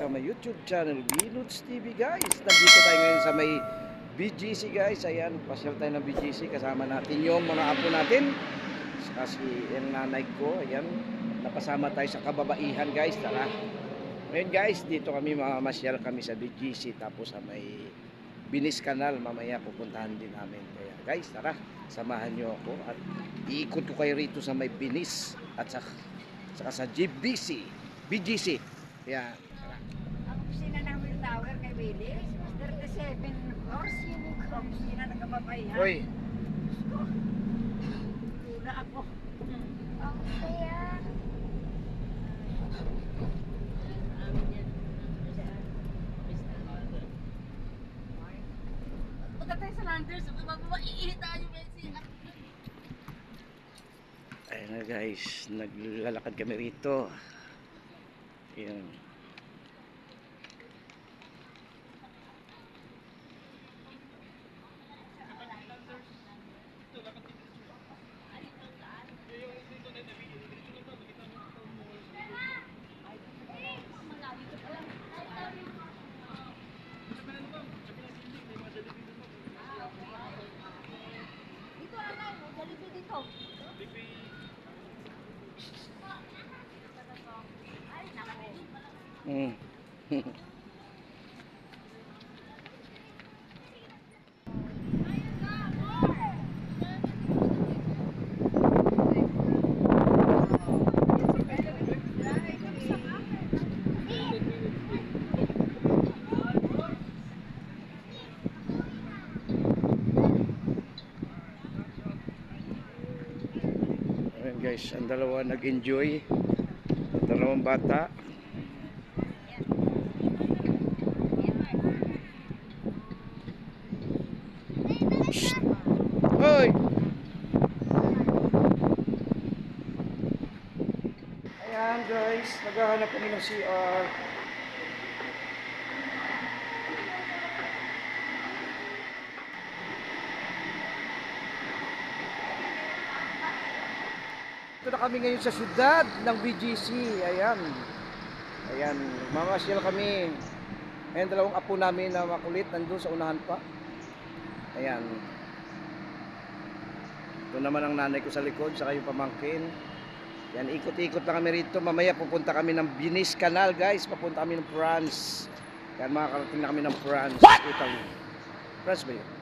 welcome my YouTube channel, Vinuts TV guys. Nandito tayo ngayon sa may BGC guys. Ayan, pasyal tayo ng BGC. Kasama natin yung mga apo natin. Kasi yung nanay ko, ayan, napasama tayo sa kababaihan guys. Tara. Ngayon guys, dito kami mamamasyal kami sa BGC. Tapos sa may Binis Canal, mamaya pupuntahan din namin. Kaya guys, tara, samahan nyo ako. At iikot ko kayo rito sa may Binis. At sa, saka sa GBC. BGC. Kaya, tara. Ang opisina ng Will Willis, 37 floors, yun yung opisina ng kababayan. Hoy, Tula ako. Ang saya. Pagka tayo sa Landers, maiinit tayo, Messi. ayun na guys, naglalakad kami rito. Ayan. Dito anak, Ay, naku. Mm. guys, ang dalawa nag-enjoy. Dalawang bata. Hoy! Ayan guys, naghahanap kami ng CR. Ito na kami ngayon sa syudad ng BGC. Ayan. Ayan, mamasyal kami. Ayan, dalawang apo namin na makulit nandun sa unahan pa. Ayan. Ito naman ang nanay ko sa likod, saka yung pamangkin. Yan, ikot-ikot na kami rito. Mamaya pupunta kami ng Binis Canal, guys. Papunta kami ng France. Yan, makakarating na kami ng France. What? France ba yun?